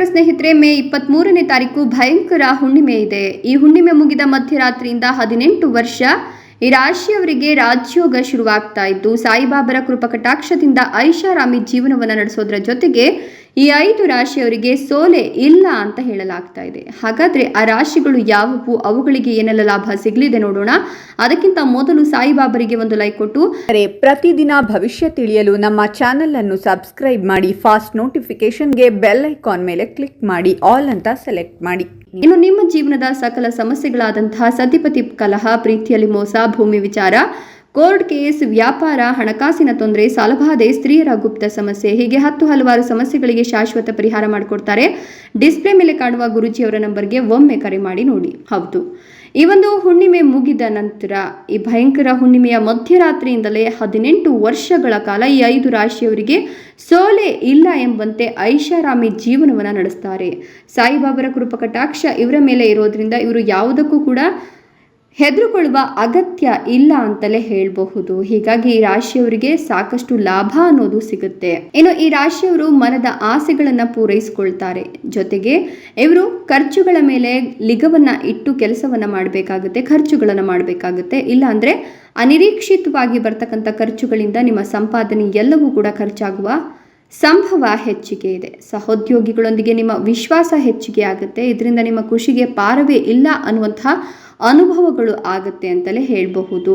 ನಮಸ್ಕಾರ ಸ್ನೇಹಿತರೆ, ಮೇ ಇಪ್ಪತ್ತ್ ಮೂರನೇ ತಾರೀಕು ಭಯಂಕರ ಹುಣ್ಣಿಮೆ ಇದೆ. ಈ ಹುಣ್ಣಿಮೆ ಮುಗಿದ ಮಧ್ಯರಾತ್ರಿಯಿಂದ ಹದಿನೆಂಟು ವರ್ಷ ಈ ರಾಶಿಯವರಿಗೆ ರಾಜ್ಯೋಗ ಶುರುವಾಗ್ತಾ ಇದ್ದು, ಸಾಯಿಬಾಬರ ಕೃಪಕಟಾಕ್ಷದಿಂದ ಐಷಾರಾಮಿ ಜೀವನವನ್ನು ನಡೆಸೋದ್ರ ಜೊತೆಗೆ ಈ ಐದು ರಾಶಿಯವರಿಗೆ ಸೋಲೆ ಇಲ್ಲ ಅಂತ ಹೇಳಲಾಗ್ತಾ ಇದೆ. ಹಾಗಾದ್ರೆ ಆ ರಾಶಿಗಳು ಯಾವುವು? ಅವುಗಳಿಗೆ ಏನೆಲ್ಲ ಲಾಭ ಸಿಗಲಿದೆ ನೋಡೋಣ. ಅದಕ್ಕಿಂತ ಮೊದಲು ಸಾಯಿಬಾಬರಿಗೆ ಒಂದು ಲೈಕ್ ಕೊಟ್ಟು. ಪ್ರತಿದಿನ ಭವಿಷ್ಯ ತಿಳಿಯಲು ನಮ್ಮ ಚಾನೆಲ್ ಅನ್ನು ಸಬ್ಸ್ಕ್ರೈಬ್ ಮಾಡಿ ಫಾಸ್ಟ್ ನೋಟಿಫಿಕೇಶನ್ಗೆ ಬೆಲ್ ಐಕಾನ್ ಮೇಲೆ ಕ್ಲಿಕ್ ಮಾಡಿ ಆಲ್ ಅಂತ ಸೆಲೆಕ್ಟ್ ಮಾಡಿ. ಇನ್ನು ನಿಮ್ಮ ಜೀವನದ ಸಕಲ ಸಮಸ್ಯೆಗಳಾದಂತಹ ಸತಿಪತಿ ಕಲಹ ಪ್ರೀತಿಯಲ್ಲಿ ಮೋಸ ಭೂಮಿ ವಿಚಾರ ಕೋರ್ಟ್ ಕೇಸ್, ವ್ಯಾಪಾರ, ಹಣಕಾಸಿನ ತೊಂದರೆ, ಸಾಲಬಾಧೆ, ಸ್ತ್ರೀಯರ ಗುಪ್ತ ಸಮಸ್ಯೆ, ಹೀಗೆ ಹತ್ತು ಹಲವಾರು ಸಮಸ್ಯೆಗಳಿಗೆ ಶಾಶ್ವತ ಪರಿಹಾರ ಮಾಡಿಕೊಡ್ತಾರೆ. ಡಿಸ್ಪ್ಲೇ ಮೇಲೆ ಕಾಣುವ ಗುರುಜಿಯವರ ನಂಬರ್ಗೆ ಒಮ್ಮೆ ಕರೆ ಮಾಡಿ ನೋಡಿ. ಹೌದು. ಈ ಒಂದು ಹುಣ್ಣಿಮೆ ಮುಗಿದ ನಂತರ, ಈ ಭಯಂಕರ ಹುಣ್ಣಿಮೆಯ ಮಧ್ಯರಾತ್ರಿಯಿಂದಲೇ ಹದಿನೆಂಟು ವರ್ಷಗಳ ಕಾಲ ಈ ಐದು ರಾಶಿಯವರಿಗೆ ಸೋಲೆ ಇಲ್ಲ ಎಂಬಂತೆ ಐಷಾರಾಮಿ ಜೀವನವನ್ನು ನಡೆಸ್ತಾರೆ. ಸಾಯಿಬಾಬರ ಕೃಪಕಟಾಕ್ಷ ಇವರ ಮೇಲೆ ಇರೋದ್ರಿಂದ ಇವರು ಯಾವುದಕ್ಕೂ ಕೂಡ ಹೆದರುಕೊಳ್ಳುವ ಅಗತ್ಯ ಇಲ್ಲ ಅಂತಲೇ ಹೇಳಬಹುದು. ಹೀಗಾಗಿ ಈ ರಾಶಿಯವರಿಗೆ ಸಾಕಷ್ಟು ಲಾಭ ಅನ್ನೋದು ಸಿಗುತ್ತೆ. ಇನ್ನು ಈ ರಾಶಿಯವರು ಮನದ ಆಸೆಗಳನ್ನು ಪೂರೈಸಿಕೊಳ್ತಾರೆ. ಜೊತೆಗೆ ಇವರು ಖರ್ಚುಗಳ ಮೇಲೆ ಲಿಗವನ್ನ ಇಟ್ಟು ಕೆಲಸವನ್ನ ಮಾಡಬೇಕಾಗುತ್ತೆ, ಖರ್ಚುಗಳನ್ನು ಮಾಡಬೇಕಾಗುತ್ತೆ. ಇಲ್ಲ ಅಂದ್ರೆ ಅನಿರೀಕ್ಷಿತವಾಗಿ ಬರ್ತಕ್ಕಂಥ ಖರ್ಚುಗಳಿಂದ ನಿಮ್ಮ ಸಂಪಾದನೆ ಎಲ್ಲವೂ ಕೂಡ ಖರ್ಚಾಗುವ ಸಂಭವ ಹೆಚ್ಚಿಗೆ ಇದೆ. ಸಹೋದ್ಯೋಗಿಗಳೊಂದಿಗೆ ನಿಮ್ಮ ವಿಶ್ವಾಸ ಹೆಚ್ಚಿಗೆ ಆಗುತ್ತೆ. ಇದರಿಂದ ನಿಮ್ಮ ಖುಷಿಗೆ ಪಾರವೇ ಇಲ್ಲ ಅನ್ನುವಂತಹ ಅನುಭವಗಳು ಆಗುತ್ತೆ ಅಂತಲೇ ಹೇಳಬಹುದು.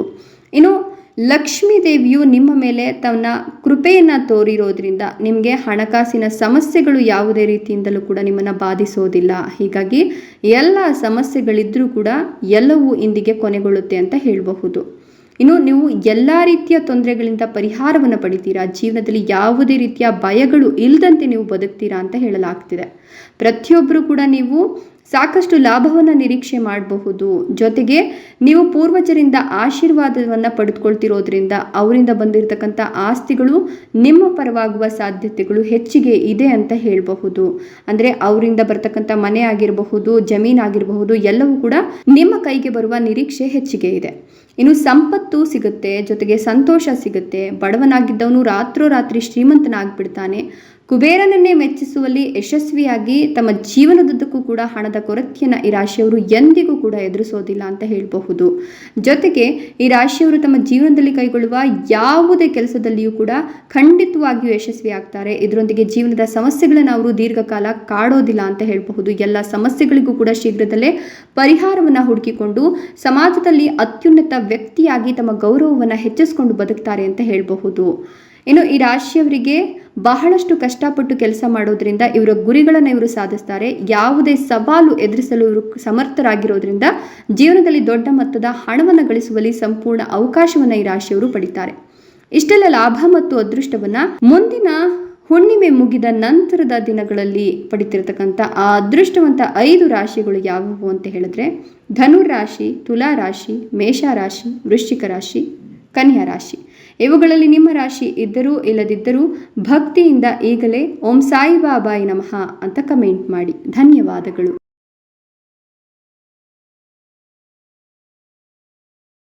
ಇನ್ನು ಲಕ್ಷ್ಮೀ ದೇವಿಯು ನಿಮ್ಮ ಮೇಲೆ ತನ್ನ ಕೃಪೆಯನ್ನು ತೋರಿರೋದ್ರಿಂದ ನಿಮಗೆ ಹಣಕಾಸಿನ ಸಮಸ್ಯೆಗಳು ಯಾವುದೇ ರೀತಿಯಿಂದಲೂ ಕೂಡ ನಿಮ್ಮನ್ನು ಬಾಧಿಸೋದಿಲ್ಲ. ಹೀಗಾಗಿ ಎಲ್ಲ ಸಮಸ್ಯೆಗಳಿದ್ರೂ ಕೂಡ ಎಲ್ಲವೂ ಇಂದಿಗೆ ಕೊನೆಗೊಳ್ಳುತ್ತೆ ಅಂತ ಹೇಳಬಹುದು. ಇನ್ನು ನೀವು ಎಲ್ಲ ರೀತಿಯ ತೊಂದರೆಗಳಿಂದ ಪರಿಹಾರವನ್ನು ಪಡಿತೀರಾ? ಜೀವನದಲ್ಲಿ ಯಾವುದೇ ರೀತಿಯ ಭಯಗಳು ಇಲ್ಲದಂತೆ ನೀವು ಬದುಕ್ತೀರಾ ಅಂತ ಹೇಳಲಾಗ್ತಿದೆ. ಪ್ರತಿಯೊಬ್ಬರು ಕೂಡ ನೀವು ಸಾಕಷ್ಟು ಲಾಭವನ್ನು ನಿರೀಕ್ಷೆ ಮಾಡಬಹುದು. ಜೊತೆಗೆ ನೀವು ಪೂರ್ವಜರಿಂದ ಆಶೀರ್ವಾದವನ್ನು ಪಡೆದುಕೊಳ್ತಿರೋದ್ರಿಂದ ಅವರಿಂದ ಬಂದಿರತಕ್ಕಂಥ ಆಸ್ತಿಗಳು ನಿಮ್ಮ ಪರವಾಗುವ ಸಾಧ್ಯತೆಗಳು ಹೆಚ್ಚಿಗೆ ಇದೆ ಅಂತ ಹೇಳಬಹುದು. ಅಂದರೆ ಅವರಿಂದ ಬರ್ತಕ್ಕಂಥ ಮನೆ ಆಗಿರಬಹುದು ಜಮೀನಾಗಿರಬಹುದು ಎಲ್ಲವೂ ಕೂಡ ನಿಮ್ಮ ಕೈಗೆ ಬರುವ ನಿರೀಕ್ಷೆ ಹೆಚ್ಚಿಗೆ ಇದೆ. ಇನ್ನು ಸಂಪತ್ತು ಸಿಗುತ್ತೆ, ಜೊತೆಗೆ ಸಂತೋಷ ಸಿಗುತ್ತೆ. ಬಡವನಾಗಿದ್ದವನು ರಾತ್ರೋರಾತ್ರಿ ಶ್ರೀಮಂತನಾಗ್ಬಿಡ್ತಾನೆ. ಕುಬೇರನನ್ನೇ ಮೆಚ್ಚಿಸುವಲ್ಲಿ ಯಶಸ್ವಿಯಾಗಿ ತಮ್ಮ ಜೀವನದುದ್ದಕ್ಕೂ ಕೂಡ ಹಣದ ಕೊರತೆಯನ್ನು ಈ ರಾಶಿಯವರು ಎಂದಿಗೂ ಕೂಡ ಎದುರಿಸೋದಿಲ್ಲ ಅಂತ ಹೇಳಬಹುದು. ಜೊತೆಗೆ ಈ ರಾಶಿಯವರು ತಮ್ಮ ಜೀವನದಲ್ಲಿ ಕೈಗೊಳ್ಳುವ ಯಾವುದೇ ಕೆಲಸದಲ್ಲಿಯೂ ಕೂಡ ಖಂಡಿತವಾಗಿಯೂ ಯಶಸ್ವಿ ಆಗ್ತಾರೆ. ಇದರೊಂದಿಗೆ ಜೀವನದ ಸಮಸ್ಯೆಗಳನ್ನು ಅವರು ದೀರ್ಘಕಾಲ ಕಾಡೋದಿಲ್ಲ ಅಂತ ಹೇಳಬಹುದು. ಎಲ್ಲ ಸಮಸ್ಯೆಗಳಿಗೂ ಕೂಡ ಶೀಘ್ರದಲ್ಲೇ ಪರಿಹಾರವನ್ನು ಹುಡುಕಿಕೊಂಡು ಸಮಾಜದಲ್ಲಿ ಅತ್ಯುನ್ನತ ವ್ಯಕ್ತಿಯಾಗಿ ತಮ್ಮ ಗೌರವವನ್ನು ಹೆಚ್ಚಿಸಿಕೊಂಡು ಬದುಕ್ತಾರೆ ಅಂತ ಹೇಳಬಹುದು. ಇನ್ನು ಈ ರಾಶಿಯವರಿಗೆ ಬಹಳಷ್ಟು ಕಷ್ಟಪಟ್ಟು ಕೆಲಸ ಮಾಡೋದ್ರಿಂದ ಇವರ ಗುರಿಗಳನ್ನು ಇವರು ಸಾಧಿಸ್ತಾರೆ. ಯಾವುದೇ ಸವಾಲು ಎದುರಿಸಲು ಇವರು ಸಮರ್ಥರಾಗಿರೋದ್ರಿಂದ ಜೀವನದಲ್ಲಿ ದೊಡ್ಡ ಮೊತ್ತದ ಹಣವನ್ನು ಗಳಿಸುವಲ್ಲಿ ಸಂಪೂರ್ಣ ಅವಕಾಶವನ್ನು ಈ ರಾಶಿಯವರು ಪಡಿತಾರೆ. ಇಷ್ಟೆಲ್ಲ ಲಾಭ ಮತ್ತು ಅದೃಷ್ಟವನ್ನ ಮುಂದಿನ ಹುಣ್ಣಿಮೆ ಮುಗಿದ ನಂತರದ ದಿನಗಳಲ್ಲಿ ಪಡಿತಿರತಕ್ಕಂಥ ಆ ಅದೃಷ್ಟವಂತ ಐದು ರಾಶಿಗಳು ಯಾವುವು ಅಂತ ಹೇಳಿದ್ರೆ ಧನುರ್ ರಾಶಿ ತುಲಾ ರಾಶಿ ಮೇಷ ರಾಶಿ ವೃಶ್ಚಿಕ ರಾಶಿ, ಕನ್ಯಾ ರಾಶಿ. ಇವುಗಳಲ್ಲಿ ನಿಮ್ಮ ರಾಶಿ ಇದ್ದರೂ ಇಲ್ಲದಿದ್ದರೂ ಭಕ್ತಿಯಿಂದ ಈಗಲೇ ಓಂ ಸಾಯಿಬಾಬಾಯಿ ನಮಃ ಅಂತ ಕಮೆಂಟ್ ಮಾಡಿ. ಧನ್ಯವಾದಗಳು.